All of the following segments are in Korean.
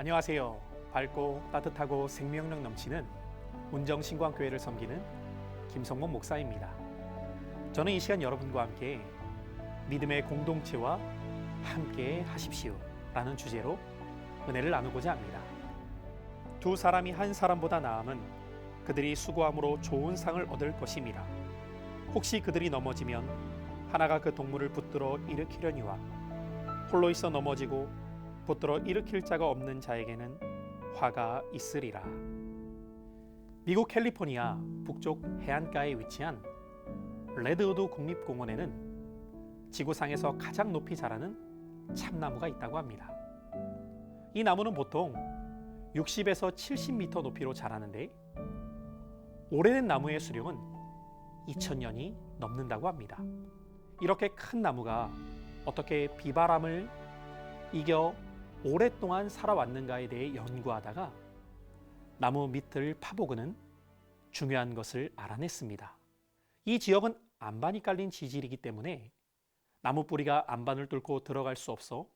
안녕하세요. 밝고 따뜻하고 생명력 넘치는 운정신광교회를 섬기는 김성문 목사입니다. 저는 이 시간 여러분과 함께 믿음의 공동체와 함께 하십시오 라는 주제로 은혜를 나누고자 합니다. 두 사람이 한 사람보다 나음은 그들이 수고함으로 좋은 상을 얻을 것입니다. 혹시 그들이 넘어지면 하나가 그 동물을 붙들어 일으키려니와 홀로 있어 넘어지고 붙들어 일으킬 자가 없는 자에게는 화가 있으리라. 미국 캘리포니아 북쪽 해안가에 위치한 레드우드 국립공원에는 지구상에서 가장 높이 자라는 참나무가 있다고 합니다. 이 나무는 보통 60에서 70m 높이로 자라는데 오래된 나무의 수령은 2000년이 넘는다고 합니다. 이렇게 큰 나무가 어떻게 비바람을 이겨 오랫동안 살아왔는가에 대해 연구하다가 나무 밑을 파보고는 중요한 것을 알아냈습니다. 이 지역은 안반이 깔린 지질이기 때문에 나무 뿌리가 안반을 뚫고 들어갈 수 없어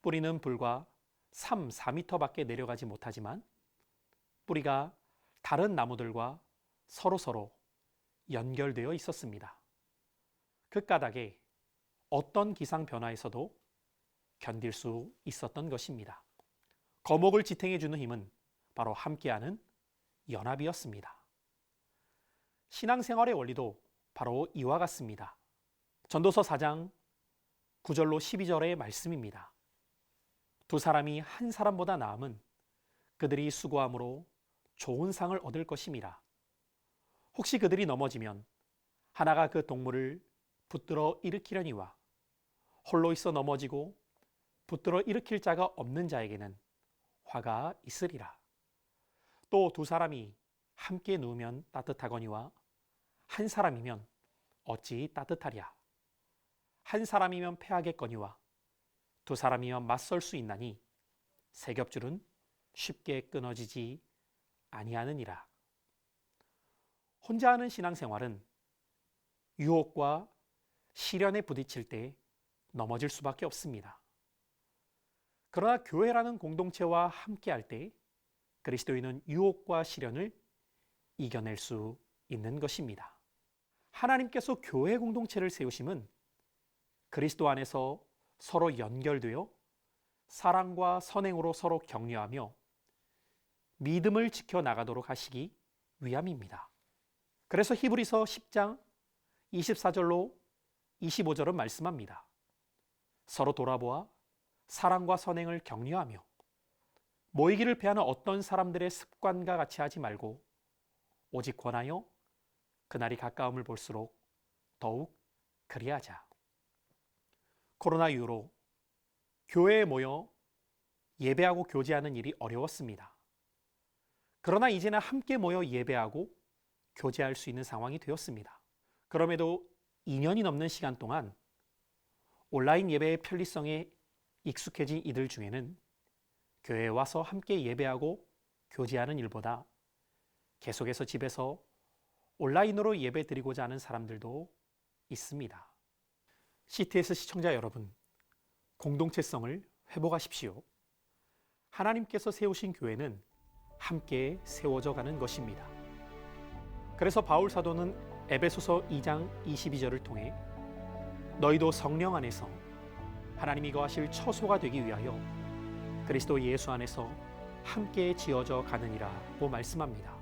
뿌리는 불과 3, 4m 밖에 내려가지 못하지만 뿌리가 다른 나무들과 서로서로 연결되어 있었습니다. 그 까닭에 어떤 기상 변화에서도 견딜 수 있었던 것입니다. 거목을 지탱해 주는 힘은 바로 함께하는 연합이었습니다. 신앙생활의 원리도 바로 이와 같습니다. 전도서 4장 9절로 12절의 말씀입니다. 두 사람이 한 사람보다 나음은 그들이 수고함으로 좋은 상을 얻을 것입니다. 혹시 그들이 넘어지면 하나가 그 동물을 붙들어 일으키려니와 홀로 있어 넘어지고 붙들어 일으킬 자가 없는 자에게는 화가 있으리라. 또 두 사람이 함께 누우면 따뜻하거니와 한 사람이면 어찌 따뜻하랴. 한 사람이면 패하겠거니와 두 사람이면 맞설 수 있나니 세 겹줄은 쉽게 끊어지지 아니하느니라. 혼자 하는 신앙생활은 유혹과 시련에 부딪힐 때 넘어질 수밖에 없습니다. 그러나 교회라는 공동체와 함께할 때 그리스도인은 유혹과 시련을 이겨낼 수 있는 것입니다. 하나님께서 교회 공동체를 세우심은 그리스도 안에서 서로 연결되어 사랑과 선행으로 서로 격려하며 믿음을 지켜 나가도록 하시기 위함입니다. 그래서 히브리서 10장 24절로 25절은 말씀합니다. 서로 돌아보아 사랑과 선행을 격려하며 모이기를 패하는 어떤 사람들의 습관과 같이 하지 말고 오직 권하여 그날이 가까움을 볼수록 더욱 그리하자. 코로나 이후로 교회에 모여 예배하고 교제하는 일이 어려웠습니다. 그러나 이제는 함께 모여 예배하고 교제할 수 있는 상황이 되었습니다. 그럼에도 2년이 넘는 시간 동안 온라인 예배의 편리성에 익숙해진 이들 중에는 교회에 와서 함께 예배하고 교제하는 일보다 계속해서 집에서 온라인으로 예배 드리고자 하는 사람들도 있습니다. CTS 시청자 여러분, 공동체성을 회복하십시오. 하나님께서 세우신 교회는 함께 세워져 가는 것입니다. 그래서 바울 사도는 에베소서 2장 22절을 통해 너희도 성령 안에서 하나님이 거하실 처소가 되기 위하여 그리스도 예수 안에서 함께 지어져 가느니라고 말씀합니다.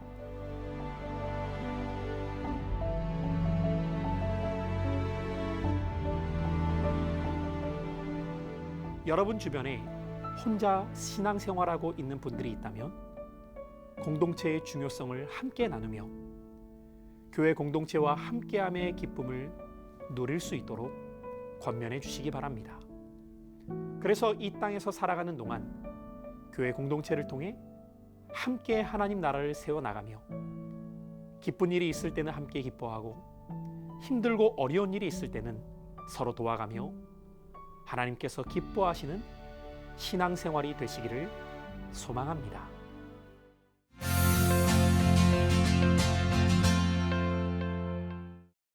여러분 주변에 혼자 신앙생활하고 있는 분들이 있다면 공동체의 중요성을 함께 나누며 교회 공동체와 함께함의 기쁨을 누릴 수 있도록 권면해 주시기 바랍니다. 그래서 이 땅에서 살아가는 동안 교회 공동체를 통해 함께 하나님 나라를 세워 나가며 기쁜 일이 있을 때는 함께 기뻐하고 힘들고 어려운 일이 있을 때는 서로 도와가며 하나님께서 기뻐하시는 신앙생활이 되시기를 소망합니다.